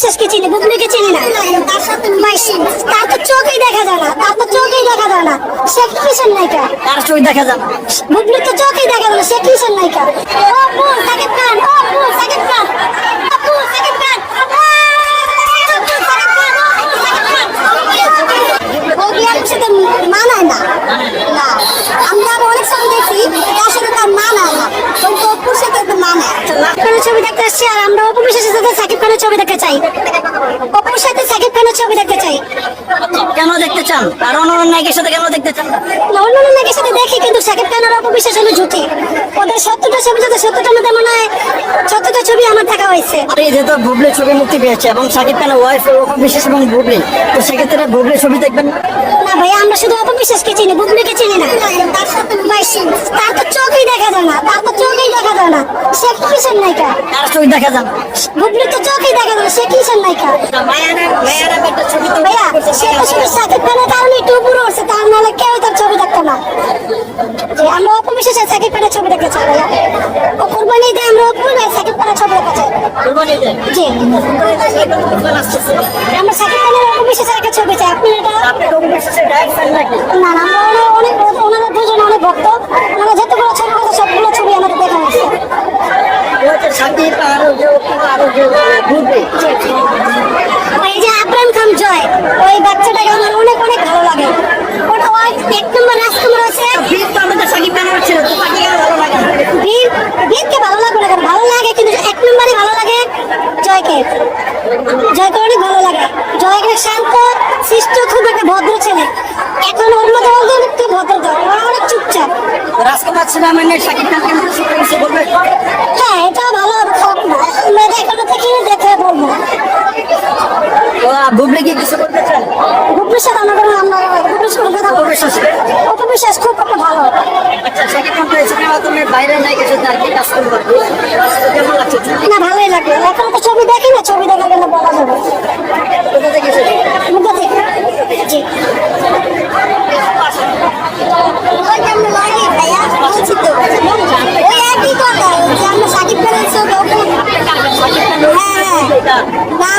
অপবিশ্বাসকে চিনি বুবলিকে চিনি না। তার সাথে মাইসি তার তো চোখেই দেখা যায় না তার তো চোখেই দেখা যায় না। সে কিসের নায়িকা? তার চোখ দেখা যায় না। বুবলি তো চোখেই দেখা যায় না সে কিসের নায়িকা? ও বল তাকে কান ও বুল সাকিব খান ও বুল সাকিব খান বৌদিয়ার সাথে মানায় না না আমরা অনেক সময় দেখছি তার সাথে তার মানায় না কিন্তু অপুর সাথে তো মানায় খানের ছবি দেখতে আসছি আর আমরা অপু বিশ্বাসের সাথে সাকিব খানের ছবি দেখতে চাই। অপুর সাথে সাকিব খানের ছবি দেখতে চাই। কেন দেখতে চান? আর অন্য নায়কের সাথে কেন দেখতে চান? না? অন্যান্য নায়কের সাথে দেখি কিন্তু সাকিব খান আর অপু বিশ্বাস হলো জুটি ওদের সত্যটা ছবি যাতে সত্যটার মধ্যে মনে হয় সত্যটা ছবি আমার দেখা হয়েছে। আর এই যেহেতু বুবলি ছবি মুক্তি পেয়েছে এবং সাকিব খানের ওয়াইফ বিশেষ এবং বুবলি। তো সেক্ষেত্রে বুবলি ছবি দেখবেন? না? ভাই আমরা শুধু অপবিশ্বাসকে চিনি বুবলিকে চিনি না। তার সাথে মাইসি তার তো চোখেই দেখা যায় না তার তো চোখেই দেখা যায় না। সে কিসের নায়িকা? কার চোখ দেখা যাবে। তো চোখেই দেখা যায় সে কিসের নায়িকা? ভাইয়া সে তো শুধু সাকিব খানের কারণে একটু উপরে উঠছে তার নাহলে কেউ তার ছবি দেখতো না। যে আমরা অপবিশ্বাসের সাকিব খানের ছবি দেখতে চাই ভাইয়া। ও কোরবানি দিয়ে আমরা অপুর সাকিব খানের ছবি দেখতে চাই। জি। আমরা সাকিব খানের অপবিশ্বাসের একটা ছবি চাই। আপনি এটা না না আমরা অনেক অনেক ওনারা দুজন অনেক ভক্ত। ওনারা যতগুলো ছবি আমাদের দেখা হয়েছে সাকিব আর যে অপু আর যে বুবলি এই যে আব্রাম খান জয় ওই বাচ্চাটাকে আমার অনেক অনেক ভালো লাগে। ওটা ওই এক নম্বর রাজকুমার আছে। ভিড় তো আমাদের সাকিব খানের ছিল তো তাকে কেন ভালো লাগে। না? বীর বীরকে ভালো লাগবে না ভালো লাগে কিন্তু এক নম্বরে ভালো লাগে জয়কে। জয়কে অনেক ভালো লাগে। জয় একটা শান্ত শিষ্ট খুব একটা ভদ্র ছেলে। এখন ওর মধ্যে বলতে একটু ভদ্রতা ও অনেক চুপচাপ। রাজকুমার নিয়ে সাকিব খান কেন কিছু কিছু বলবে হ্যাঁ এটা ভালো খারাপ না আমরা এখনও থেকে দেখে বলব তো বুবলি কি কিছু বলতে চান? গুপ্রের সাথে আমরা কোনো আমরা গুপ্রের সাথে কথা বলব অপবিশ্বাস অপবিশ্বাস খুব একটা ভালো। আচ্ছা খান তো এই তুমি বাইরে নায়কের সাথে আর কি কাজ করবে কেমন লাগছে না ভালোই লাগবে এখন তো ছবি দেখি না ছবি দেখা গেলে বলা যাবে কোথা থেকে এসেছে? মুখে থেকে জি। কেমন লাগে? ভাইয়া বলছি তো ওই একই কথা যে আমরা সাকিব খানের ছবি হ্যাঁ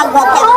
magwag ka